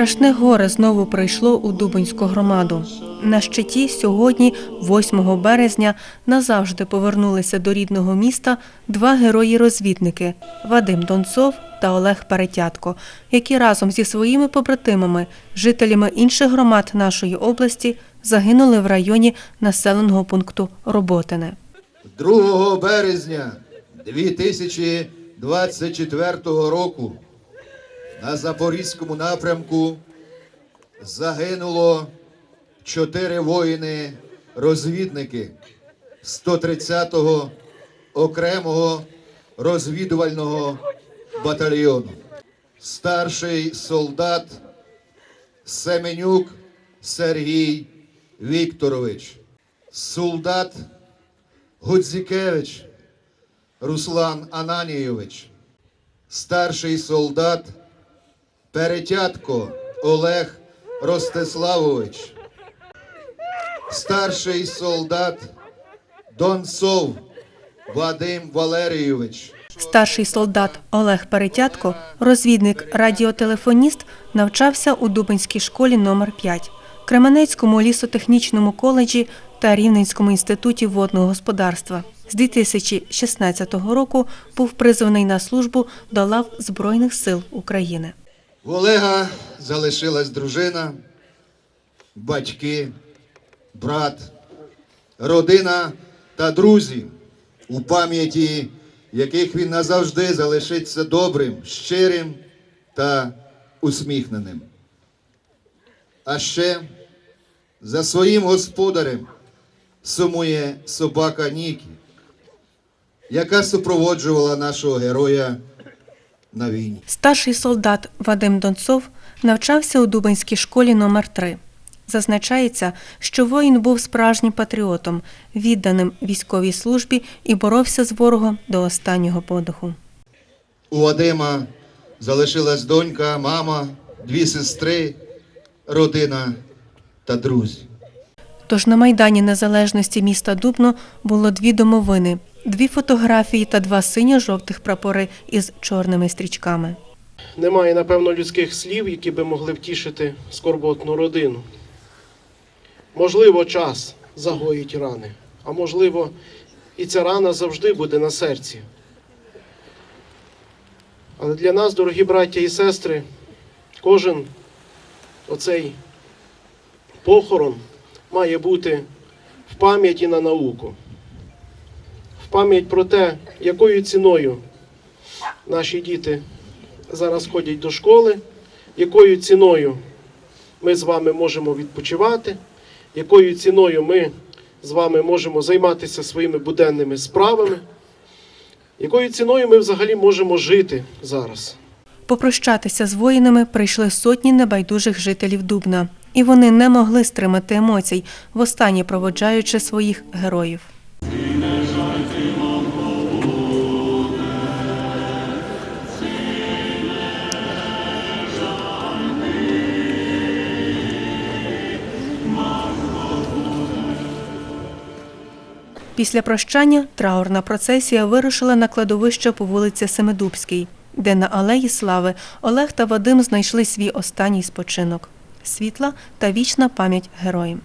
Страшне горе знову прийшло у Дубинську громаду. На щиті сьогодні, 8 березня, назавжди повернулися до рідного міста два герої-розвідники Вадим Донцов та Олег Перетятко, які разом зі своїми побратимами, жителями інших громад нашої області, загинули в районі населеного пункту Роботине. 2 березня 2024 року на Запорізькому напрямку загинуло чотири воїни-розвідники 130-го окремого розвідувального батальйону. Старший солдат Семенюк Сергій Вікторович, солдат Гудзікевич Руслан Ананійович, старший солдат Перетятко Олег Ростиславович, старший солдат Донцов Вадим Валерійович. Старший солдат Олег Перетятко, розвідник радіотелефоніст, навчався у Дубинській школі номер 5 Кременецькому лісотехнічному коледжі та Рівненському інституті водного господарства. З 2016 року був призваний на службу до лав Збройних сил України. В Олега залишилась дружина, батьки, брат, родина та друзі, у пам'яті яких він назавжди залишиться добрим, щирим та усміхненим. А ще за своїм господарем сумує собака Нікі, яка супроводжувала нашого героя на війні. Старший солдат Вадим Донцов навчався у Дубинській школі номер 3 Зазначається, що воїн був справжнім патріотом, відданим військовій службі і боровся з ворогом до останнього подиху. У Вадима залишилась донька, мама, дві сестри, родина та друзі. Тож на Майдані Незалежності міста Дубно було дві домовини, дві фотографії та два синьо-жовтих прапори із чорними стрічками. Немає, напевно, людських слів, які би могли втішити скорботну родину. Можливо, час загоїть рани, а можливо, і ця рана завжди буде на серці. Але для нас, дорогі браття і сестри, кожен оцей похорон має бути в пам'яті на науку, пам'ять про те, якою ціною наші діти зараз ходять до школи, якою ціною ми з вами можемо відпочивати, якою ціною ми з вами можемо займатися своїми буденними справами, якою ціною ми взагалі можемо жити зараз. Попрощатися з воїнами прийшли сотні небайдужих жителів Дубна, і вони не могли стримати емоцій, востаннє проводжаючи своїх героїв. Після прощання траурна процесія вирушила на кладовище по вулиці Семидубській, де на алеї Слави Олег та Вадим знайшли свій останній спочинок. Світла та вічна пам'ять героям.